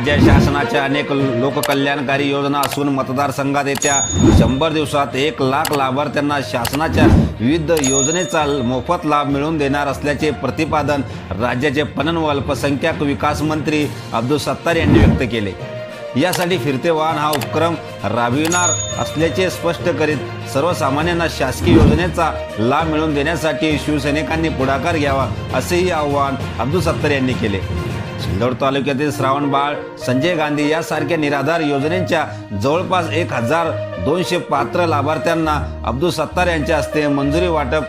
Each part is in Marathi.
शासनाच्या अनेक लोककल्याणकारी योजना असून मतदारसंघात येत्या शंभर दिवसात एक लाख लाभार्थ्यांना शासनाच्या विविध योजनेचा मोफत लाभ मिळवून देणार असल्याचे प्रतिपादन राज्याचे पणन व अल्पसंख्याक विकास मंत्री अब्दुल सत्तार यांनी व्यक्त केले. यासाठी फिरते वाहन हा उपक्रम राबविणार असल्याचे स्पष्ट करीत सर्वसामान्यांना शासकीय योजनेचा लाभ मिळवून देण्यासाठी शिवसैनिकांनी पुढाकार घ्यावा असेही आवाहन अब्दुल सत्तार यांनी केले. सिल्लोड तालुक्यातील श्रावणबाळ संजय गांधी यासारख्या निराधार योजनेच्या जवळपास एक हजार दोनशे पात्र लाभार्थ्यांना अब्दुल सत्तार यांच्या हस्ते मंजुरी वाटप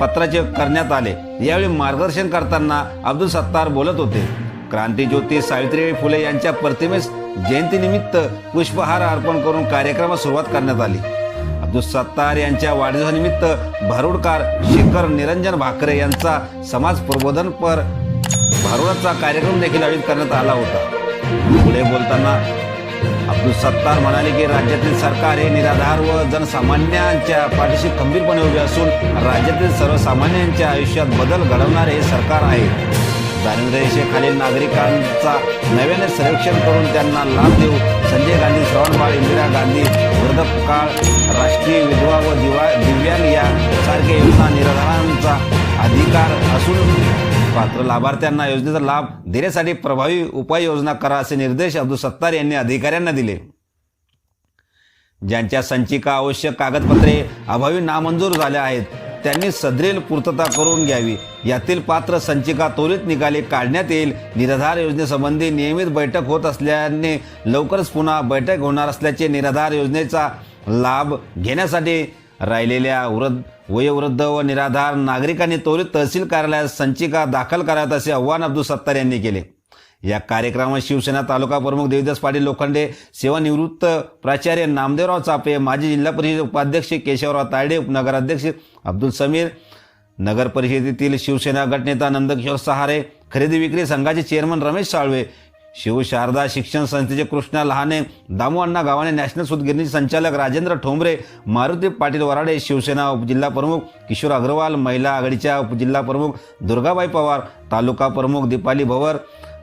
पत्राचे करण्यात आले. यावेळी मार्गदर्शन करताना अब्दुल सत्तार बोलत होते. क्रांतीज्योती सावित्रीबाई फुले यांच्या प्रतिमेस जयंतीनिमित्त पुष्पहार अर्पण करून कार्यक्रमास सुरुवात करण्यात आली. अब्दुल सत्तार यांच्या वाढदिवसानिमित्त भारुडकार शेखर निरंजन भाकरे यांचा समाज प्रबोधनपर भारुडाचा कार्यक्रम देखील आयोजित करण्यात आला होता. पुढे बोलताना अब्दुल सत्तार म्हणाले की राज्यातील सरकार हे निराधार व जनसामान्यांच्या पाठीशी खंबीरपणे उभे असून राज्यातील सर्वसामान्यांच्या आयुष्यात बदल घडवणारे हे सरकार आहे. दारिद्र्य रेषेखालील नागरिकांचा नव्याने सर्वेक्षण करून त्यांना लाभ देऊ संजय गांधी श्रवणबाळ इंदिरा गांधी वृद्धकाळ राष्ट्रीय विधवा व दिवा दिव्यांग यासारख्या योजना निराधारांचा अधिकार असून पात्र लाभार्थ्यांना योजनेचा लाभ देण्यासाठी प्रभावी उपाययोजना करा असे निर्देश अब्दुल सत्तार यांनी अधिकाऱ्यांना दिले. ज्यांच्या संचिका आवश्यक कागदपत्रे अभावी नामंजूर झाल्या आहेत त्यांनी सदरील पूर्तता करून घ्यावी. यातील पात्र संचिका त्वरित निकाली काढण्यात येईल. निराधार योजनेसंबंधी नियमित बैठक होत असल्याने लवकरच पुन्हा बैठक होणार असल्याचे निराधार योजनेचा लाभ घेण्यासाठी राहिलेल्या वृद्ध वयोवृद्ध व निराधार नागरिकांनी त्वरित तहसील कार्यालयात संचिका दाखल कराव्यात असे आव्हान अब्दुल सत्तार यांनी केले. या कार्यक्रमात शिवसेना तालुका प्रमुख देवीदास पाटील लोखंडे सेवानिवृत्त प्राचार्य नामदेवराव चापे माजी जिल्हा परिषद उपाध्यक्ष केशवराव तायडे उपनगराध्यक्ष अब्दुल समीर नगर परिषदेतील शिवसेना गटनेता नंदकिशोर सहारे खरेदी विक्री संघाचे चेअरमन रमेश साळवे शिवशारदा शिक्षण संस्थेचे कृष्णा लहाने दामू अण्णा गावाने नॅशनल सूतगिरणी संचालक राजेंद्र ठोंबरे मारुती पाटील वराडे शिवसेना उपजिल्हा प्रमुख किशोर अग्रवाल महिला आघाडीच्या उपजिल्हा प्रमुख दुर्गाबाई पवार तालुका प्रमुख दीपाली भवर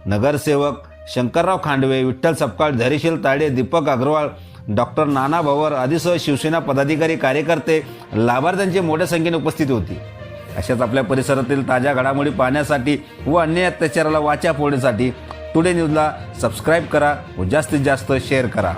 नगरसेवक शंकरराव खांडवे विठ्ठल सपकाळ धैर्यशील ताडे दीपक अग्रवाल डॉक्टर नाना भवर आदीसह शिवसेना पदाधिकारी कार्यकर्ते लाभार्थ्यांची मोठ्या संख्येने उपस्थित होती. अशाच आपल्या परिसरातील ताज्या घडामोडी पाहण्यासाठी व अन्य अत्याचाराला वाचा फोडण्यासाठी टुडे न्यूजला सबस्क्राईब करा व जास्तीत जास्त शेअर करा.